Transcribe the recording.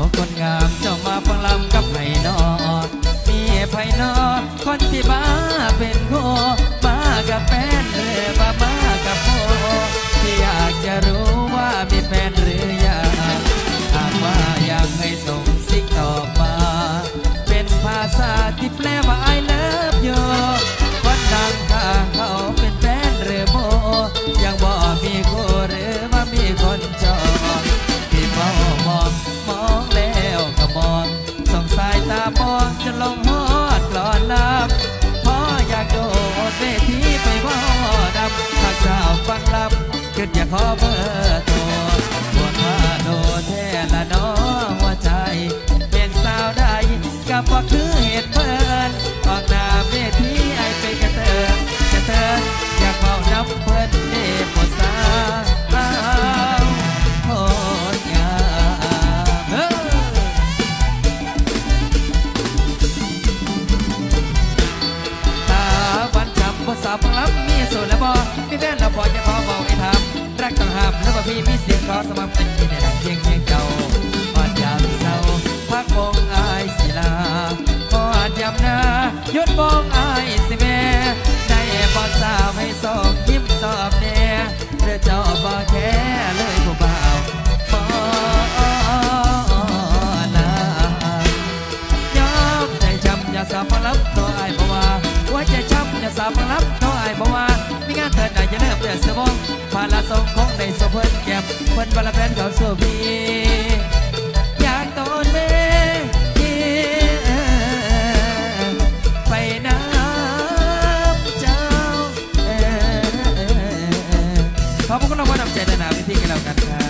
าคนงามเจ้ามาฟังลำกับไพ่นอนมีไพ่นอนคนที่บ้าน บ่คือเหตุเมินออกหน้าเวทีไอเป็นกระเติร์กระเติร์อยากเมานับเพิ่นเดหมดสาดงามอาวันจำบทสาวพัลับมีส่นและบ่มีแฟนและพอจะพอเมาไอ้ทำรักต้องห้ามแล้วก็พี่มีเสียงรอสม่ำเสมอในหลังเสาวพังรับเน้องอายบอกว่ามีงานเถิดไหนจะเริ่มเดือดสมองผ่านละทรงของในโซเพิ่นแก็บเพิ่นบาลแฟนเขาสู้พีอยากตอนเมไปน้ำเจ้าขอบคุณเราว่านำใจนานาพี่ๆกันแล้วกันครับ